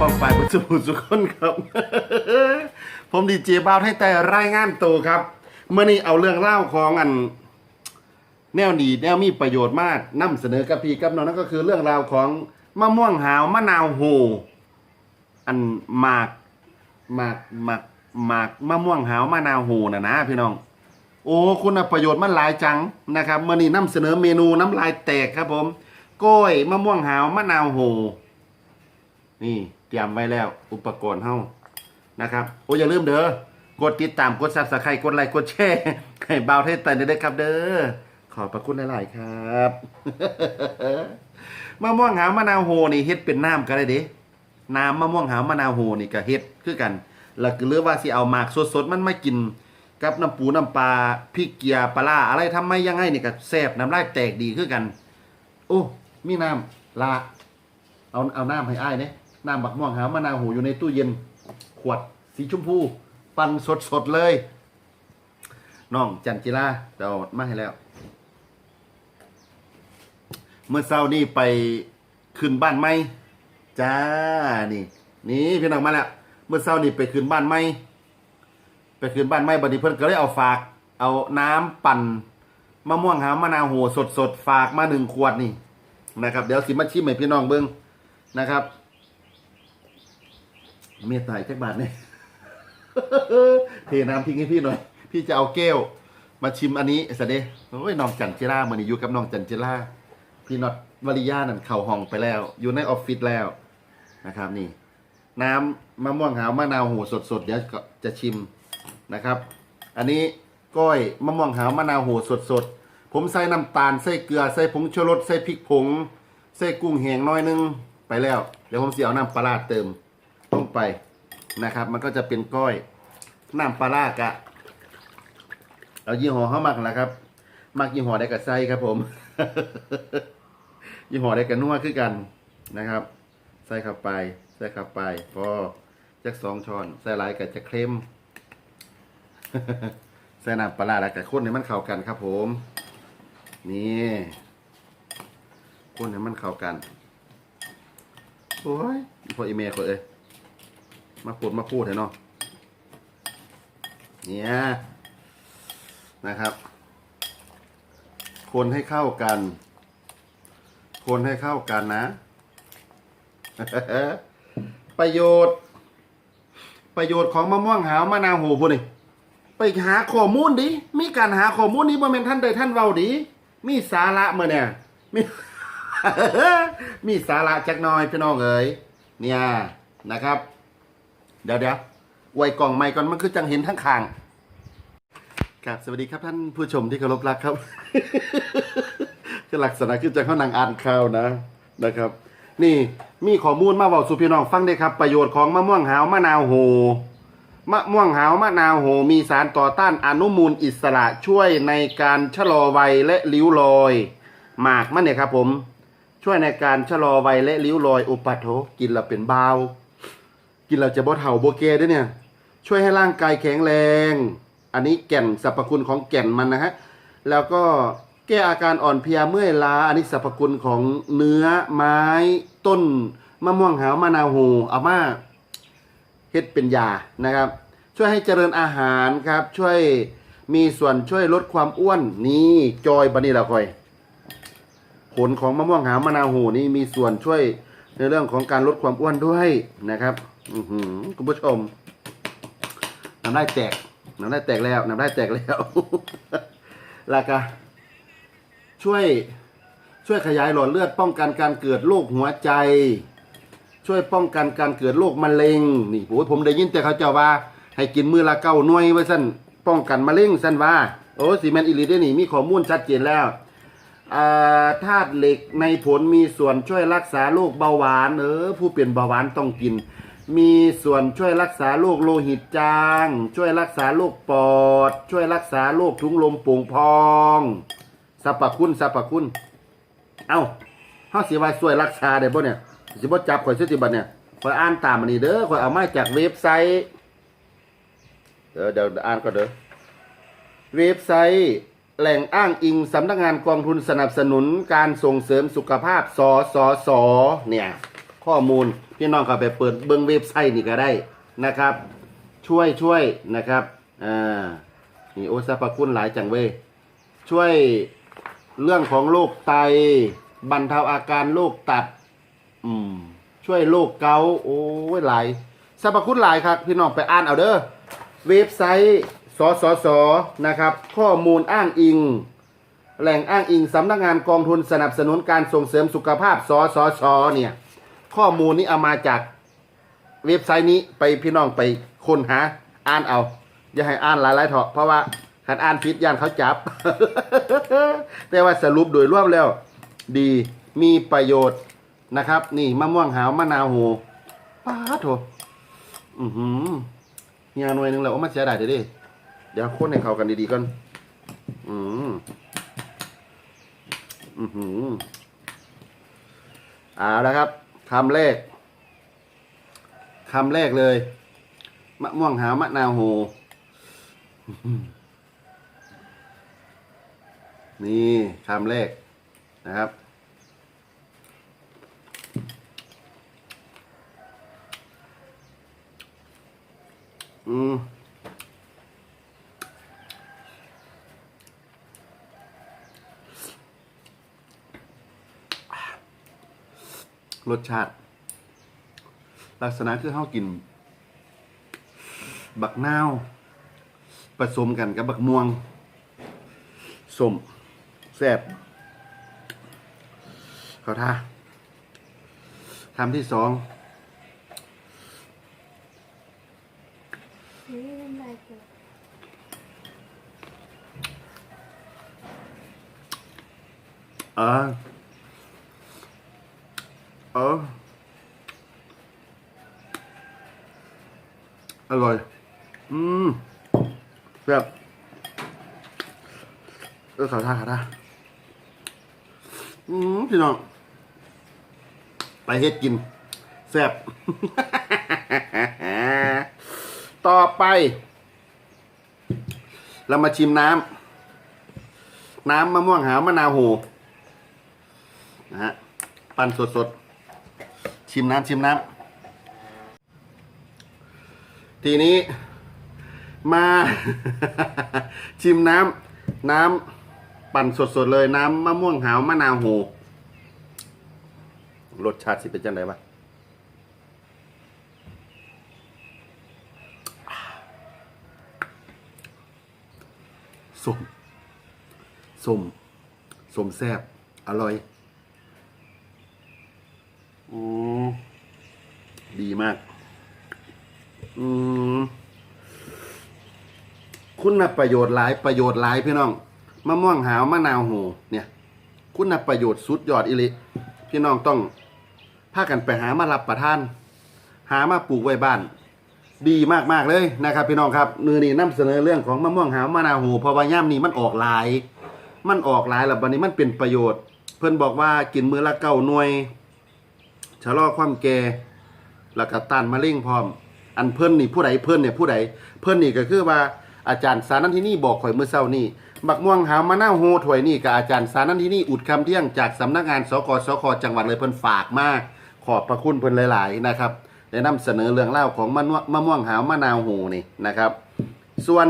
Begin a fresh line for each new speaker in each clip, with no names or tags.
วัสดีพี่น้องป้องปายบุญสุบุสุคนครับ ผมดีเจบ้าวให้แต่รายงานตัวครับ เมื่อนี้เอาเรื่องเล่าของอัน แนวดีแนวมีประโยชน์มากนำเสนอกับพี่กับน้องนั่นก็คือเรื่องราวของมะม่วงหาวมะนาวโหอันหมากหมากหมากหมากมะม่วงหาวมะนาวโหน่ะนะพี่น้อง โอ้คุณประโยชน์มันหลายจังนะครับเมื่อนี้นำเสนอเมนูน้ำลายแตกครับผมกล้อยมะม่วงหาวมะนาวโหนี่ รียมไว้แล้วอุปกรณ์เฮานะครับโอ้อย่าลืมเด้อกดติดตามกดซับสไครต์กดไลค์กดแชร์ให้บ่าวเทศไตได้อครับ เด้อขอบพระคุณหลาย ๆ ครับมะม่วงหาวมะนาวโหนี่เฮ็ดเป็นน้ำก็ได้เด้น้ำมะม่วงหาวมะนาวโหนี่ก็เฮ็ดคือกันแล้วก็หรือว่าสิเอาหมากสด ๆ มันมากิน กับน้ำปูน้ำปลาพริกเกียปลาร้าอะไรทำไม่ยังไงนี่ก็แซ่บน้ำลายแตกดีคือกัน โอ้มีน้ำลาเอาเอาน้ำให้อ้ายเนี่ย น้ำบักม่วงหาวมะนาวโหอยู่ในตู้เย็นขวดสีชมพู ปั่นสดสดๆเลยน้องจันจิลาเดี๋ยวเอามาให้แล้ว เมื่อเช้านี่ไปขึ้นบ้านใหมจ้านี่ นี่พี่น้องมาแล้วเมื่อเช้านี่ไปขึ้นบ้านใหม่ไปขึ้นบ้านใหม่บัดนี้เพิ่นก็เลยเอาฝาก เอาน้ำปั่นมะม่วงหามะนาวโหสดสดๆฝากมาหนึ่งขวดนี่นะครับ เดี๋ยวสิมาชิมให้พี่น้องเบิ้งนะครับ เมตตาจักบาทเนี่ยเทน้ำทิ้งให้พี่หน่อย พี่จะเอาแก้ว มาชิมอันนี้สะเดโอ้ยน้องจันจิราเหมือนอยู่กับน้องจันจิราพี่น็อตวริยานั่นเข่าห้องไปแล้ว อยู่ในออฟฟิศแล้วนะครับ นี่ น้ำมะม่วงหาวมะนาวโหสดๆเดี๋ยวจะชิมนะครับ อันนี้ก้อยมะม่วงหาวมะนาวโหสดๆผมใส่น้ำตาลใส่เกลือใส่ผงชูรสใส่พริกผงใส่กุ้งแห้งน้อยนึงไปแล้ว เดี๋ยวผมจะเอาน้ำปลาร้าเติม ไปนะครับ มันก็จะเป็นก้อยน้ำปลาร้ากะ เอายี่ห้อเขามักแหละครับ มักยี่ห้อใดกับไส้ครับผม ยี่ห้อใดกับนัวคือกันนะครับ ใส่เข้าไป ใส่เข้าไป พอจักสองช้อน ใส่หลายกับจะเค็มใส่น้ำปลาร้าแล้วกับข้นให้มันเข้ากันครับผม นี่ข้นให้มันเข้ากัน โอ้ยพออีเมลเอ้ย มาพูดมาพูดเถอะเนาะเนี่ยนะครับ คนให้เข้ากัน คนให้เข้ากันนะ ประโยชน์ ประโยชน์ของมะม่วงหาวมะนาวโหพวกนี้ไปหาข้อมูลดิ มีการหาข้อมูลนี้บ่แม่นท่านใดท่านเว้าดิ มีสาระมื้อเนี่ย มี มีสาระจักหน่อยพี่น้องเอ๋ยเนี่ยนะครับ เดี๋ยวเดี๋ยวไวกล่องใหม่ก่อนมันคือจังเห็นทั้งคางครับสวัสดีครับท่านผู้ชมที่เคารพรักครับคือลักษณะคือจังเขานางอ่านข่าวนะนะครับ นี่มีข้อมูลมาบอกสู่พี่น้องฟังได้ครับ ประโยชน์ของมะม่วงหาวมะนาวโหมะม่วงหาวมะนาวโหมีสารต่อต้านอนุมูลอิสระช่วยในการชะลอวัยและริ้วรอยหมากมันเนี่ยครับผม ช่วยในการชะลอวัยและริ้วรอยอุปัฏโถกินแล้วเป็นเบา กินแล้วจะบ่เฒ่าโบ่แก่ด้วยเนี่ย ช่วยให้ร่างกายแข็งแรง อันนี้แก่นสรรพคุณของแก่นมันนะฮะ แล้วก็แก้อาการอ่อนเพลียเมื่อยล้า อันนี้สรรพคุณของเนื้อไม้ต้นมะม่วงหาวมะนาวโหเอามาเฮ็ดเป็นยานะครับ ช่วยให้เจริญอาหารครับ ช่วยมีส่วนช่วยลดความอ้วนนี่จอยบันนี่ละคอย ผลของมะม่วงหาวมะนาวโหนี่มีส่วนช่วย ในเรื่องของการลดความอ้วนด้วยนะครับอือหือคุณผู้ชมน้ำได้แตกน้ำได้แตกแล้วน้ำได้แตกแล้วแล้วก็ช่วยช่วยขยายหลอดเลือดป้องกันการเกิดโรคหัวใจ ช่วยป้องกันการเกิดโรคมะเร็งนี่โอ้ผมได้ยินแต่เขาเจ้าว่า ให้กินมือละเก้าหน่วยไว้สั้นป้องกันมะเร็งสั้นว่าโอ้สีแมนอิลิได้นี่มีข้อมูลชัดเจนแล้ว ธาตุเหล็กในผลมีส่วนช่วยรักษาโรคเบาหวานเออผู้เป็นเบาหวานต้องกิน มีส่วนช่วยรักษาโรคโลหิตจาง ช่วยรักษาโรคปอด ช่วยรักษาโรคถุงลมโป่งพองสรรพคุณสรรพคุณ เอ้าเฮาสิว่าช่วยรักษาได้บ่เนี่ยสิบ่จับข่อยสิติบัดเนี่ยข่อยอ่านตามอันนี้เด้อข่อยเอามาจากเว็บไซต์เดี๋ยวเดี๋ยวอ่านก็เด้อเว็บไซต์ แหล่งอ้างอิงสำนักงานกองทุนสนับสนุนการส่งเสริมสุขภาพสสสเนี่ยข้อมูลพี่น้องก็ไปเปิดเบิ้งเว็บไซต์นี่ก็ได้นะครับ ช่วยช่วยนะครับอ่านี่โอสรรพคุณหลายจังเว้ยช่วยเรื่องของโรคไตบรรเทาอาการโรคตับ อืม ช่วยโรคเกาต์โอ้ยหลายสรรพคุณหลายครับ พี่น้องไปอ่านเอาเด้อเว็บไซต์ สสสนะครับ ข้อมูลอ้างอิง แหล่งอ้างอิงสำนักงานกองทุนสนับสนุนการส่งเสริมสุขภาพสสสเนี่ย ข้อมูลนี้เอามาจากเว็บไซต์นี้ไปพี่น้องไปค้นหาอ่านเอา อย่าให้อ่านหลายๆเถอะเพราะว่าขันอ่านผิดย่านเขาจับ แต่ว่าสรุปโดยรวมแล้ว ดีมีประโยชน์นะครับ นี่มะม่วงหาวมะนาวโหป้าดโถอือหือเฮียหน่วยหนึงแล้วเอามาเสียดายเดี๋ยวดิ เดี๋ยวคนให้เข้ากันดีๆก่อน อืมอือหือเอาล้วครับคำแรกคำแรกเลย มะม่วงหามะนาวโห นี่คำแรกนะครับ อืม สชาติ ลักษณะคือเฮากิน บักนาวผสมกันกับบักม่วงสมแซ่บเขาท่าคำที่สอง
นี่น้ำลาย เอ
อ อร่อย อืมแบบเออขาท่าขาท่าอืมพี่น้อง ไปเฮ็ดกินแซ่บต่อไป เรามาชิมน้ำ น้ำมะม่วงหาวมะนาวโหนะฮะ ปั่นสดๆ ชิมน้ำชิมน้ำทีนี้มา ชิมน้ำน้ำปั่นสดๆเลยน้ำมะม่วงหาวมะนาวโหรสชาติสิเป็นจังไดวะสมส้มส้มแซบอร่อย อืมดีมาก อืมคุณประโยชน์หลายประโยชน์หลายพี่น้องมะม่วงหาวมะนาวโหเนี่ย คุณประโยชน์สุดยอดอีหลิพี่น้องต้องพากันไปหามารับประทาน หามาปลูกไว้บ้าน ดีมากๆเลยนะครับ พี่น้องครับมือนี้นำเสนอเรื่องของมะม่วงหาวมะนาวโหเพราะว่าย่ามนี้มันออกหลาย มันออกหลายแล้วบัดนี้มันเป็นประโยชน์ เพิ่นบอกว่ากินมือละเก้าหน่วย ชะลอความแก่แล้วก็ต้านมะเร็งพร้อม อันเพิ่นนี่ผู้ใดเพิ่นเนี่ยผู้ใดเพิ่นนี่ก็คือว่าอาจารย์สานันที่นี่บอกข่อยมื้อเช้านี่บักม่วงหาวมะนาวโหถ้วยนี่กับอาจารย์สานันที่นี่อุดคำเที่ยงจากสำนักงานสกสคจังหวัดเลยเพิ่นฝากมากขอบพระคุณเพิ่นหลาย ๆ นะครับได้นำเสนอเรื่องเล่าของมะม่วงมะม่วงหาวมะนาวโหนี่นะครับส่วน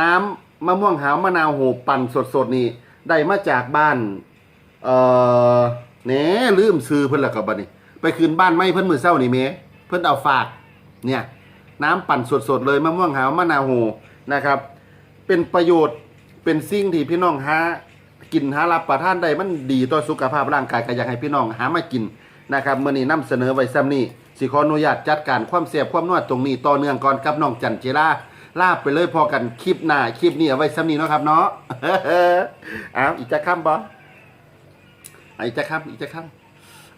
น้ำมะม่วงหาวมะนาวโหปั่นสด ๆ นี่ได้มาจากบ้านเอ่อเน่ลืมซื้อเพิ่นละกับบัดนี้ ไปคืนบ้านไม่เพิ่นมือเศร้านี่เมเพิ่นเอาฝากเนี่ยน้ำปั่นสดๆเลยมะม่วงหาวมะนาวโหนะครับ เป็นประโยชน์เป็นสิ่งที่พี่น้องหากินหารับประทานได้มันดีต่อสุขภาพร่างกายก็อยากให้พี่น้องหามากินนะครับเมื้อนี้นำเสนอไว้ซ้ำนี้สิขออนุญาตจัดการความเสียบความนวดตรงนี้ต่อเนื่องก่อนกับน้องจันเจราลาบไปเลยพอกันคลิปหน้าคลิปนี้เอาไว้ซ้ำนี้เนาะครับเนาะเอาอีกจะข้ามบ่เออีกจะข้ามอีกจะข้าม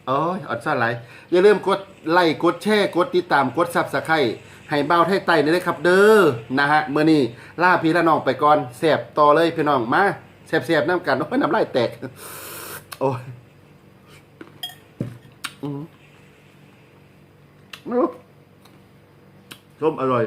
โอ้ยอดซ่อนไหลายอย่าลืมกดไลค์กดแชร์กดติดตามกดซับสไครต์ให้เบ้าไทยไต่นี่เลยครับ เด้อนะฮะเมื้อนี้ล่าพี่ละน้องไปก่อนแสบต่อเลยพี่น้องมาแสบๆน้ำกันโอ้ยน้ำลายแตก โอ้ยอืมส้มอร่อย